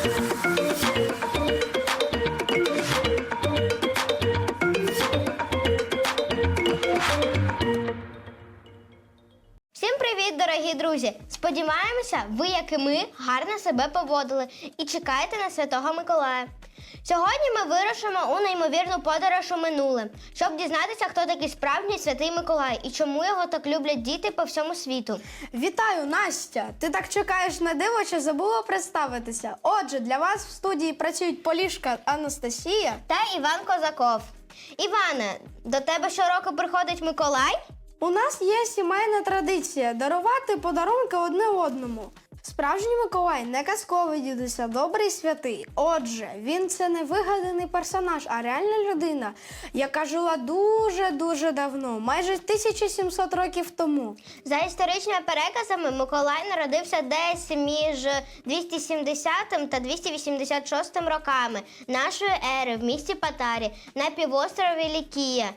Всім привіт, дорогі друзі! Сподіваємося, ви, як і ми, гарно себе поводили і чекаєте на Святого Миколая. Сьогодні ми вирушимо у неймовірну подорож у минуле, щоб дізнатися, хто такий справжній святий Миколай і чому його так люблять діти по всьому світу. Вітаю, Настя! Ти так чекаєш на диво, чи забула представитися? Отже, для вас в студії працюють Полішка Анастасія. Та Іван Козаков. Іване, до тебе щороку приходить Миколай? У нас є сімейна традиція дарувати подарунки одне одному. Справжній Миколай не казковий дідусь, а добрий святий. Отже, він це не вигаданий персонаж, а реальна людина, яка жила дуже-дуже давно, майже 1700 років тому. За історичними переказами, Миколай народився десь між 270 та 286 роками нашої ери в місті Патарі на півострові Лікія,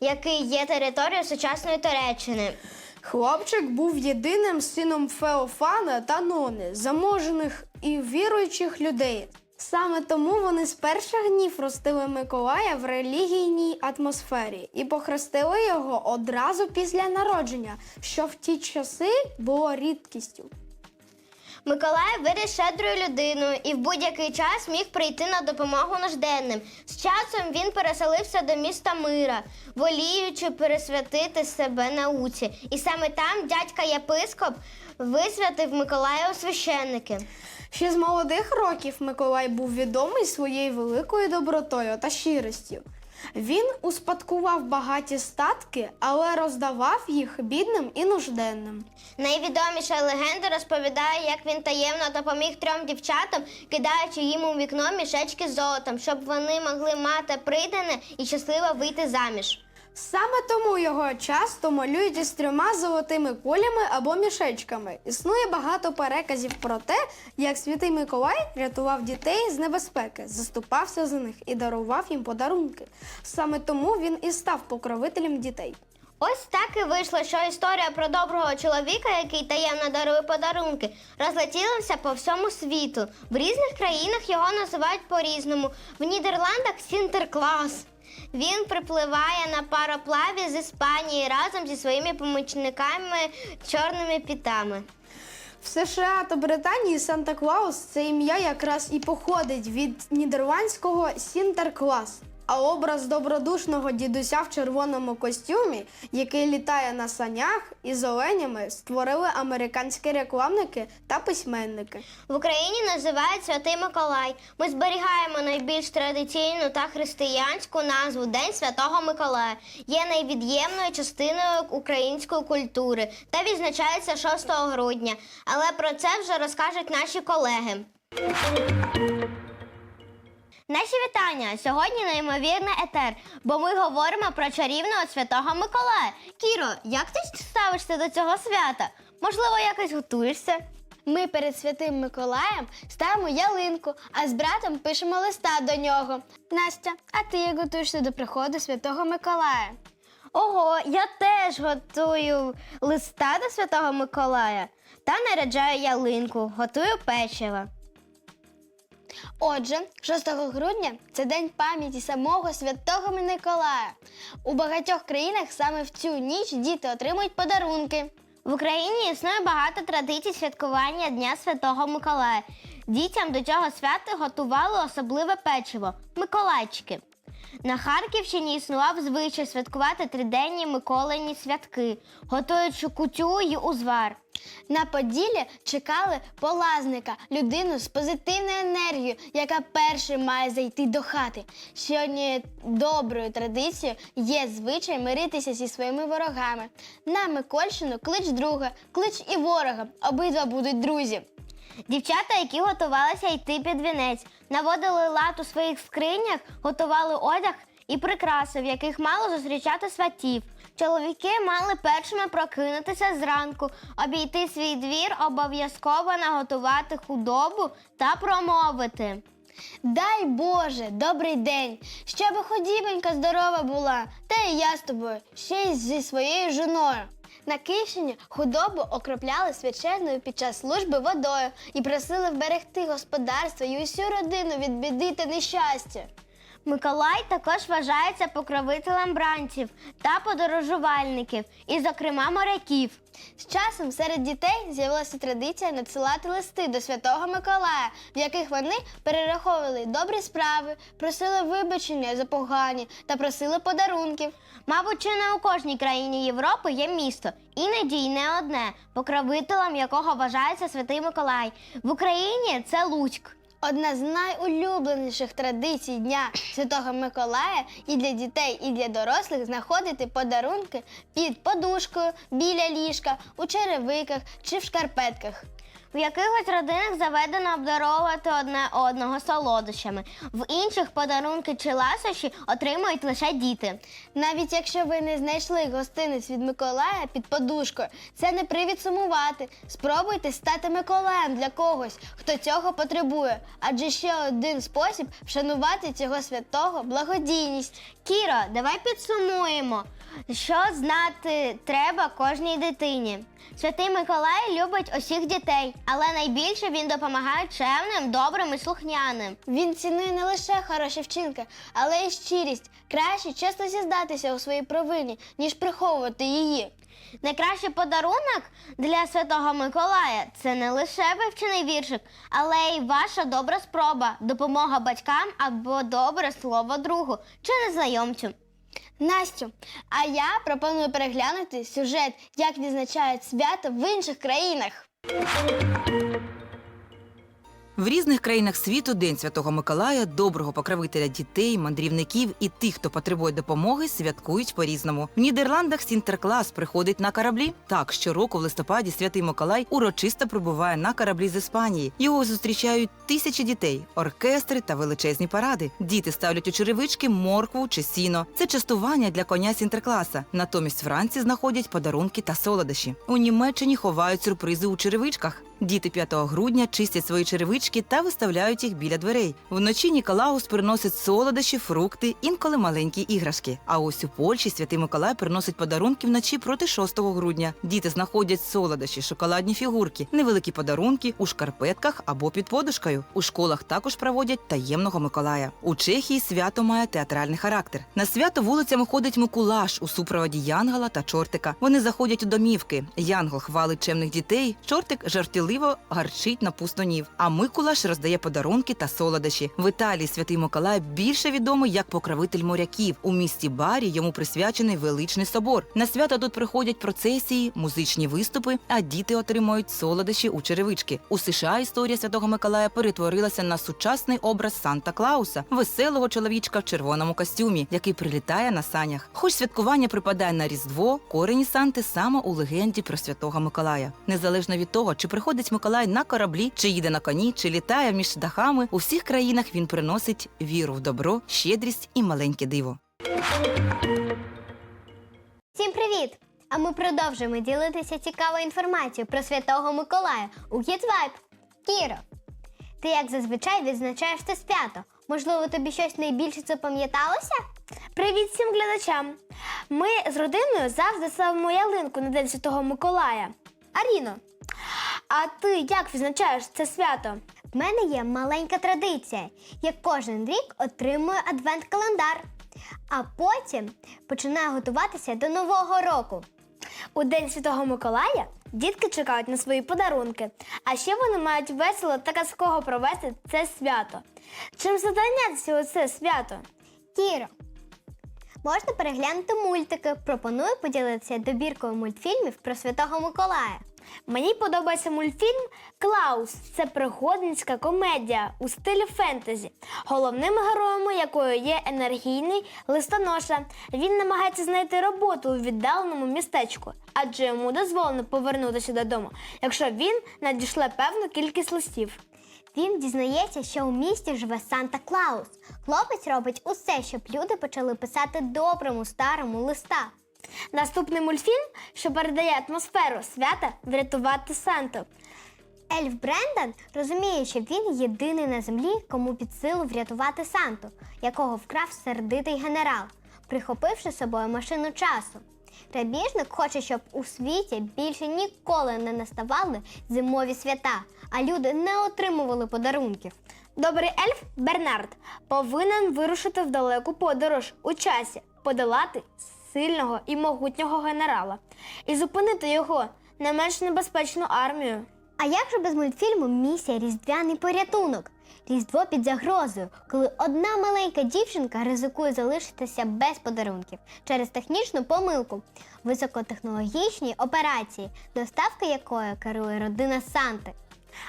який є територією сучасної Туреччини. Хлопчик був єдиним сином Феофана та Нони, заможених і віруючих людей. Саме тому вони з перших днів ростили Миколая в релігійній атмосфері і похрестили його одразу після народження, що в ті часи було рідкістю. Миколай виріс щедрою людиною і в будь-який час міг прийти на допомогу нужденним. З часом він переселився до міста Мира, воліючи пересвятити себе науці. І саме там дядька єпископ висвятив Миколая у священники. Ще з молодих років Миколай був відомий своєю великою добротою та щирістю. Він успадкував багаті статки, але роздавав їх бідним і нужденним. Найвідоміша легенда розповідає, як він таємно допоміг трьом дівчатам, кидаючи їм у вікно мішечки з золотом, щоб вони могли мати придане і щасливо вийти заміж. Саме тому його часто малюють із трьома золотими кулями або мішечками. Існує багато переказів про те, як святий Миколай рятував дітей з небезпеки, заступався за них і дарував їм подарунки. Саме тому він і став покровителем дітей. Ось так і вийшло, що історія про доброго чоловіка, який таємно дарує подарунки, розлетілася по всьому світу. В різних країнах його називають по-різному. В Нідерландах Сінтерклас. Він припливає на пароплаві з Іспанії разом зі своїми помічниками чорними пітами. В США та Британії Санта Клаус це ім'я якраз і походить від нідерландського Сінтерклас. А образ добродушного дідуся в червоному костюмі, який літає на санях із оленями, створили американські рекламники та письменники. В Україні називають Святий Миколай. Ми зберігаємо найбільш традиційну та християнську назву День Святого Миколая. Є найвід'ємною частиною української культури та відзначається 6 грудня. Але про це вже розкажуть наші колеги. Наші вітання! Сьогодні неймовірний етер, бо ми говоримо про чарівного святого Миколая. Кіро, як ти ставишся до цього свята? Можливо, якось готуєшся? Ми перед святим Миколаєм ставимо ялинку, а з братом пишемо листа до нього. Настя, а ти як готуєшся до приходу святого Миколая? Ого, я теж готую листа до Святого Миколая та наряджаю ялинку, готую печиво. Отже, 6 грудня це день пам'яті самого святого Миколая. У багатьох країнах саме в цю ніч діти отримують подарунки. В Україні існує багато традицій святкування Дня Святого Миколая. Дітям до цього свята готували особливе печиво Миколайчики. На Харківщині існував звичай святкувати триденні Миколині святки, готуючи кутю й узвар. На Поділлі чекали полазника, людину з позитивною енергією, яка першою має зайти до хати. Ще доброю традицією є звичай миритися зі своїми ворогами. На Микольщину клич друга, клич і ворога. Обидва будуть друзі. Дівчата, які готувалися йти під вінець, наводили лад у своїх скринях, готували одяг і прикраси, в яких мало зустрічати сватів. Чоловіки мали першими прокинутися зранку, обійти свій двір, обов'язково наготувати худобу та промовити. Дай Боже, добрий день, щоб ходібенька здорова була, та і я з тобою, ще й зі своєю жоною. На Київщині худобу окропляли свяченою під час служби водою і просили вберегти господарство і усю родину від біди та нещастя. Миколай також вважається покровителем бранців та подорожувальників, і, зокрема, моряків. З часом серед дітей з'явилася традиція надсилати листи до Святого Миколая, в яких вони перераховували добрі справи, просили вибачення за погані та просили подарунків. Мабуть, чи не у кожній країні Європи є місто, іноді й не одне, покровителем якого вважається Святий Миколай. В Україні це Луцьк. Одна з найулюбленіших традицій Дня Святого Миколая і для дітей, і для дорослих знаходити подарунки під подушкою, біля ліжка, у черевиках чи в шкарпетках. В якихось родинах заведено обдаровувати одне одного солодощами, в інших подарунки чи ласощі отримують лише діти. Навіть якщо ви не знайшли гостинець від Миколая під подушкою, це не привід сумувати. Спробуйте стати Миколаєм для когось, хто цього потребує. Адже ще один спосіб вшанувати цього святого благодійність. Кіро, давай підсумуємо, що знати треба кожній дитині. Святий Миколай любить усіх дітей, але найбільше він допомагає чемним, добрим і слухняним. Він цінує не лише хороші вчинки, але й щирість. Краще чесно зізнатися у своїй провині, ніж приховувати її. Найкращий подарунок для Святого Миколая це не лише вивчений віршик, але й ваша добра спроба, допомога батькам або добре слово другу чи незнайомцю. Настю, а я пропоную переглянути сюжет, як відзначають свято в інших країнах. Thank you. В різних країнах світу День Святого Миколая, доброго покровителя дітей, мандрівників і тих, хто потребує допомоги, святкують по-різному. В Нідерландах Сінтерклас приходить на кораблі. Так, щороку в листопаді Святий Миколай урочисто прибуває на кораблі з Іспанії. Його зустрічають тисячі дітей, оркестри та величезні паради. Діти ставлять у черевички моркву чи сіно. Це частування для коня Сінтеркласа. Натомість Франції знаходять подарунки та солодощі. У Німеччині ховають сюрпризи у черевичках. Діти 5 грудня чистять свої черевички та виставляють їх біля дверей. Вночі Ніколаус приносить солодощі, фрукти, інколи маленькі іграшки. А ось у Польщі святий Миколай приносить подарунки вночі проти 6 грудня. Діти знаходять солодощі, шоколадні фігурки, невеликі подарунки у шкарпетках або під подушкою. У школах також проводять таємного Миколая. У Чехії свято має театральний характер. На свято вулицями ходить Микулаш у супроводі Янгала та чортика. Вони заходять у домівки. Янгол хвалить чемних дітей, чортик жартівливо гарчить на пустонів. А Микулаш роздає подарунки та солодощі. В Італії святий Миколай більше відомий як покровитель моряків. У місті Барі йому присвячений величний собор. На свято тут приходять процесії, музичні виступи, а діти отримують солодощі у черевички. У США історія святого Миколая перетворилася на сучасний образ Санта Клауса, веселого чоловічка в червоному костюмі, який прилітає на санях. Хоч святкування припадає на Різдво, корені Санти саме у легенді про святого Миколая. Незалежно від того, чи приходить Миколай на кораблі, чи їде на коні, чи літає між дахами, у всіх країнах він приносить віру в добро, щедрість і маленьке диво. Всім привіт! А ми продовжуємо ділитися цікавою інформацією про Святого Миколая у Kids Кіро, ти як зазвичай відзначаєш це свято. Можливо, тобі щось найбільше запам'яталося? Привіт всім глядачам! Ми з родиною завжди ставимо ялинку на День Святого Миколая. Аріно, а ти як відзначаєш це свято? В мене є маленька традиція. Я кожен рік отримую адвент-календар, а потім починаю готуватися до Нового року. У День Святого Миколая дітки чекають на свої подарунки, а ще вони мають весело та казково провести це свято. Чим задайнятися у це свято? Кіро, можна переглянути мультики. Пропоную поділитися добіркою мультфільмів про Святого Миколая. Мені подобається мультфільм Клаус. Це пригодницька комедія у стилі фентезі, головними героями якої є енергійний листоноша. Він намагається знайти роботу у віддаленому містечку, адже йому дозволено повернутися додому, якщо він надішле певну кількість листів. Він дізнається, що у місті живе Санта Клаус. Хлопець робить усе, щоб люди почали писати доброму старому листа. Наступний мультфільм, що передає атмосферу свята врятувати Санту. Ельф Брендан розуміє, що він єдиний на землі, кому під силу врятувати Санту, якого вкрав сердитий генерал, прихопивши з собою машину часу. Грабіжник хоче, щоб у світі більше ніколи не наставали зимові свята, а люди не отримували подарунків. Добрий ельф Бернард повинен вирушити в далеку подорож у часі, подолати сильного і могутнього генерала і зупинити його не менш небезпечну армію. А як же без мультфільму місія Різдвяний порятунок? Різдво під загрозою, коли одна маленька дівчинка ризикує залишитися без подарунків через технічну помилку, високотехнологічній операції, доставка якої керує родина Санти.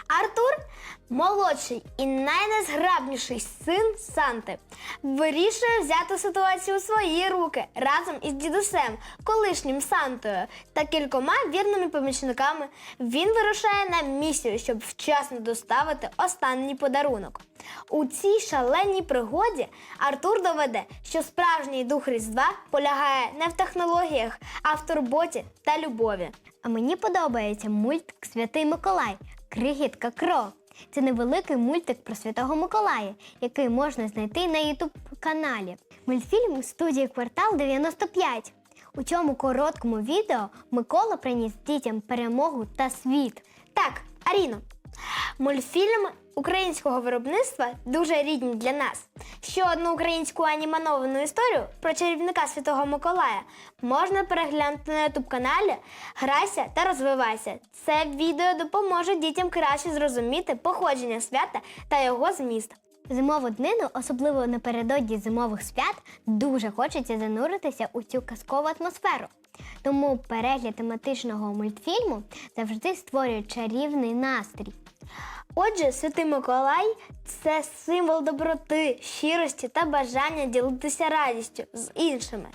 Артур, молодший і найнезграбніший син Санти, вирішує взяти ситуацію у свої руки разом із дідусем, колишнім Сантою та кількома вірними помічниками. Він вирушає на місію, щоб вчасно доставити останній подарунок. У цій шаленій пригоді Артур доведе, що справжній дух Різдва полягає не в технологіях, а в турботі та любові. А мені подобається мультик Святий Миколай Крихітка Кро. Це невеликий мультик про Святого Миколая, який можна знайти на Ютуб каналі. Мультфільм студії Квартал 95. У цьому короткому відео Микола приніс дітям перемогу та світ. Так, Аріно, мультфільм українського виробництва дуже рідні для нас. Ще одну українську анімановану історію про чарівника Святого Миколая можна переглянути на ютуб каналі Грайся та розвивайся. Це відео допоможе дітям краще зрозуміти походження свята та його зміст. Зимову днину, особливо напередодні зимових свят, дуже хочеться зануритися у цю казкову атмосферу. Тому перегляд тематичного мультфільму завжди створює чарівний настрій. Отже, Святий Миколай це символ доброти, щирості та бажання ділитися радістю з іншими.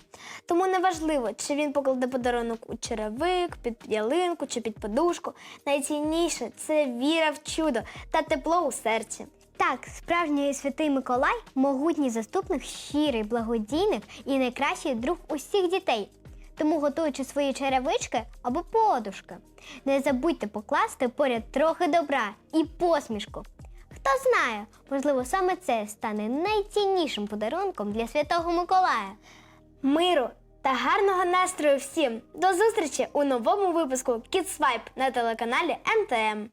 Тому неважливо, чи він покладе подарунок у черевик, під ялинку чи під подушку. Найцінніше це віра в чудо та тепло у серці. Так, справжній святий Миколай могутній заступник, щирий благодійник і найкращий друг усіх дітей. Тому, готуючи свої черевички або подушки, не забудьте покласти поряд трохи добра і посмішку. Хто знає, можливо, саме це стане найціннішим подарунком для святого Миколая. Миру та гарного настрою всім! До зустрічі у новому випуску Kids Vibe на телеканалі МТМ.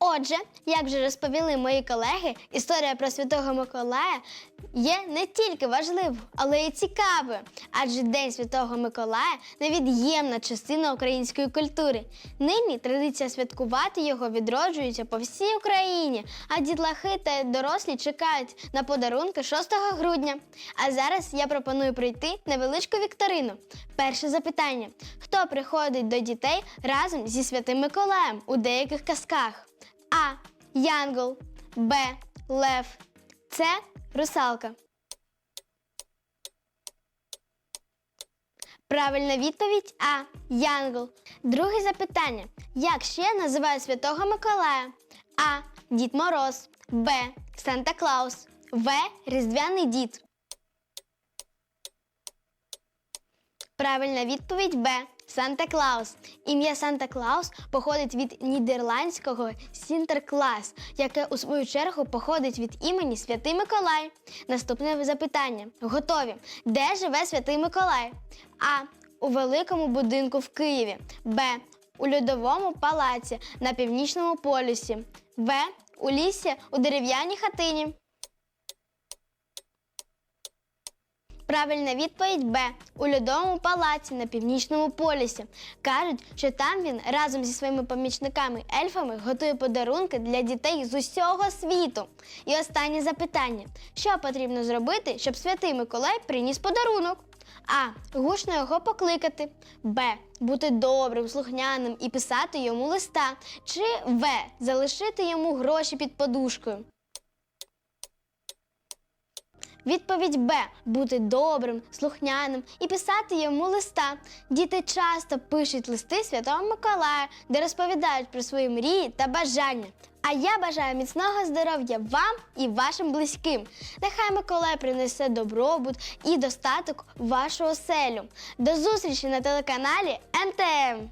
Отже, як вже розповіли мої колеги, історія про Святого Миколая є не тільки важливою, але й цікавою. Адже День Святого Миколая невід'ємна частина української культури. Нині традиція святкувати його відроджується по всій Україні, а дітлахи та дорослі чекають на подарунки 6 грудня. А зараз я пропоную пройти невеличку вікторину. Перше запитання: хто приходить до дітей разом зі Святим Миколаєм у деяких казках? А. Янгол. Б. Лев. С. Русалка. Правильна відповідь А. Янгол. Друге запитання. Як ще називають Святого Миколая? А. Дід Мороз. Б. Санта Клаус. В. Різдвяний дід. Правильна відповідь Б. Санта Клаус. Ім'я Санта Клаус походить від нідерландського Сінтерклас, яке у свою чергу походить від імені Святий Миколай. Наступне запитання. Готові. Де живе Святий Миколай? А. У великому будинку в Києві. Б. У льодовому палаці на північному полюсі. В. У лісі у дерев'яній хатині. Правильна відповідь Б. У льодовому палаці на північному полюсі. Кажуть, що там він разом зі своїми помічниками-ельфами готує подарунки для дітей з усього світу. І останнє запитання: що потрібно зробити, щоб святий Миколай приніс подарунок? А. Гучно його покликати. Б. Бути добрим, слухняним і писати йому листа. Чи В. Залишити йому гроші під подушкою. Відповідь Б бути добрим, слухняним і писати йому листа. Діти часто пишуть листи Святого Миколая, де розповідають про свої мрії та бажання. А я бажаю міцного здоров'я вам і вашим близьким. Нехай Миколай принесе добробут і достаток в вашу оселю. До зустрічі на телеканалі МТМ.